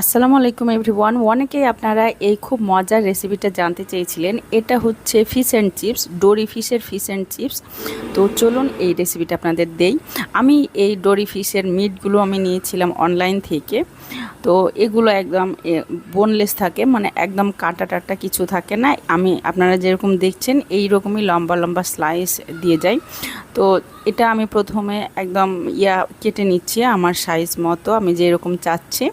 আসসালামু আলাইকুম এভরিওয়ান। অনেকেই আপনারা এই খুব মজার রেসিপিটা জানতে চেয়েছিলেন। এটা হচ্ছে ফিশ অ্যান্ড চিপস ডোরি ফিশের ফিশ অ্যান্ড চিপস তো চলুন এই রেসিপিটা আপনাদের দেই। আমি এই ডোরি ফিশের মিটগুলো আমি নিয়েছিলাম অনলাইন থেকে। তো এগুলো একদম বোনলেস থাকে মানে একদম কাটা টাটা কিছু থাকে না। আমি, আপনারা যেরকম দেখছেন এই রকমই লম্বা লম্বা স্লাইস দিয়ে যাই। তো এটা আমি প্রথমে একদম ইয়া কেটে নিচ্ছি আমার সাইজ মতো। আমি যেরকম চাচ্ছি।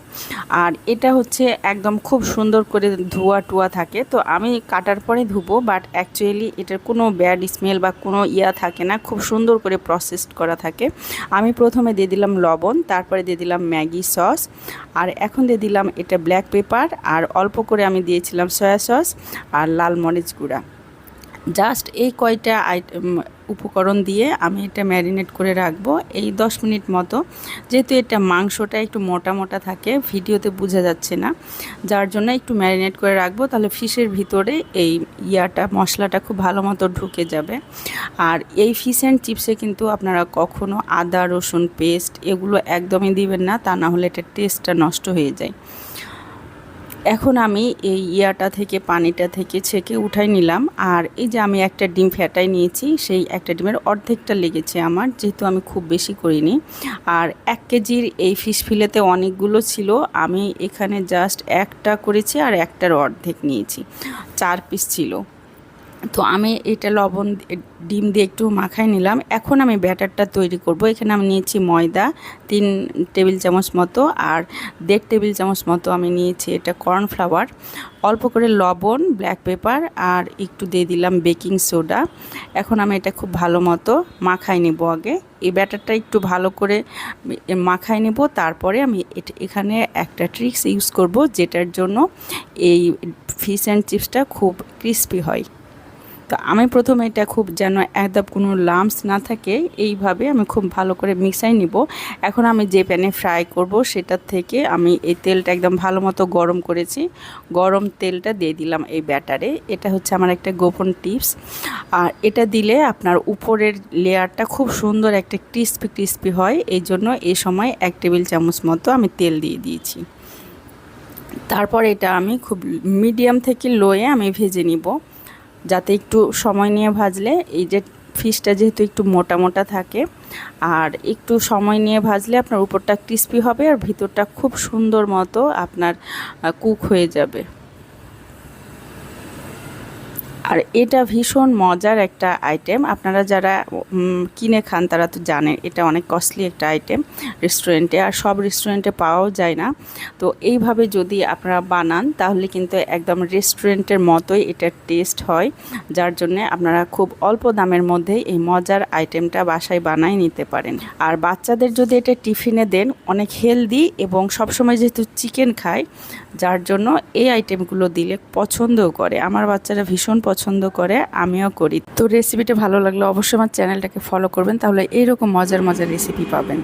আর এটা হচ্ছে একদম খুব সুন্দর করে ধোয়া টুয়া থাকে। তো আমি কাটার পরে ধুবো বাট অ্যাকচুয়ালি এটার কোনো ব্যাড স্মেল বা কোনো ইয়া থাকে না, খুব সুন্দর করে প্রসেস করা থাকে। আমি প্রথমে দিয়ে দিলাম লবণ, তারপরে দিয়ে দিলাম ম্যাগি সস, আর এখন দিয়ে দিলাম এটা ব্ল্যাক পেপার আর অল্প করে আমি দিয়েছিলাম সয়া সস আর লাল মরিচ গুঁড়া। জাস্ট এই কয়টা আইটেম উপকরণ দিয়ে আমি এটা ম্যারিনেট করে রাখব এই দশ মিনিট মতো। যেহেতু এটা মাংসটা একটু মোটা মোটা থাকে, ভিডিওতে বোঝা যাচ্ছে না। যার জন্য একটু ম্যারিনেট করে রাখব, তাহলে ফিশের ভিতরে এই ইয়াটা, মশলাটা খুব ভালো মতো ঢুকে যাবে। আর এই ফিশ অ্যান্ড চিপসে কিন্তু আপনারা কখনো আদা, রসুন, পেস্ট এগুলো একদমই দিবেন না, তা না হলে এটা টেস্টটা নষ্ট হয়ে যায়। এখন আমি এই ইয়াটা থেকে, পানিটা থেকে ছেঁকে উঠাই নিলাম। আর এই যে আমি একটা ডিম ফ্যাটাই নিয়েছি, সেই একটা ডিমের অর্ধেকটা লেগেছে আমার, যেহেতু আমি খুব বেশি করিনি। আর এক কেজির এই ফিশ ফিলেতে অনেকগুলো ছিল, আমি এখানে জাস্ট একটা করেছি আর একটার অর্ধেক নিয়েছি। চার পিস ছিল। তো আমি এটা লবণ ডিম দিয়ে একটু মাখাই নিলাম। এখন আমি ব্যাটারটা তৈরি করব। এখানে আমি নিয়েছি ময়দা, তিন টেবিল চামচ মতো আর দেড় টেবিল চামচ মতো আমি নিয়েছি এটা কর্নফ্লাওয়ার। অল্প করে লবণ, ব্ল্যাক পেপার আর একটু দিয়ে দিলাম বেকিং সোডা। এখন আমি এটা খুব ভালো মতো মাখাই নেব আগে। এই ব্যাটারটা একটু ভালো করে মাখাই নেব। তারপরে আমি এখানে একটা ট্রিক্স ইউজ করব যেটার জন্য এই ফিশ অ্যান্ড চিপসটা খুব ক্রিস্পি হয়। তো আমি প্রথমে এটা খুব যেন একদম কোনো লাম্পস না থাকে, এইভাবে আমি খুব ভালো করে মিক্সাই নিব। এখন আমি যে প্যানে ফ্রাই করব সেটার থেকে আমি এই তেলটা একদম ভালো মতো গরম করেছি। গরম তেলটা দিয়ে দিলাম এই ব্যাটারে এটা হচ্ছে আমার একটা গোপন টিপস আর এটা দিলে আপনার উপরের লেয়ারটা খুব সুন্দর একটা ক্রিস্পি ক্রিস্পি হয়। এই জন্য এই সময় এক টেবিল চামচ মতো আমি তেল দিয়ে দিয়েছি। তারপর এটা আমি খুব মিডিয়াম থেকে লোয়ে আমি ভেজে নিব। যাতে একটু সময় নিয়ে ভাজলে এই যে ফিশটা যেহেতু একটু মোটা মোটা থাকে, আর একটু সময় নিয়ে ভাজলে আপনার উপরটা ক্রিস্পি হবে আর ভিতরটা খুব সুন্দর মতো আপনার কুক হয়ে যাবে। আর এটা ভীষণ মজার একটা আইটেম আপনারা যারা কিনে খান তারা তো জানেন এটা অনেক কস্টলি একটা আইটেম রেস্টুরেন্টে আর সব রেস্টুরেন্টে পাওয়াও যায় না। তো এইভাবে যদি আপনারা বানান, তাহলে কিন্তু একদম রেস্টুরেন্টের মতোই এটার টেস্ট হয়, যার জন্যে আপনারা খুব অল্প দামের মধ্যে এই মজার আইটেমটা বাসায় বানাই নিতে পারেন। আর বাচ্চাদের যদি এটা টিফিনে দেন, অনেক হেলদি এবং সবসময় যেহেতু চিকেন খায়, যার জন্য এই আইটেমগুলো দিলে পছন্দও করে। আমার বাচ্চারা ভীষণ পছন্দ করে, আমিও করি। তো রেসিপিটা ভালো লাগলে অবশ্যই আমার চ্যানেলটাকে ফলো করবেন, তাহলে এইরকম মজার মজার রেসিপি পাবেন।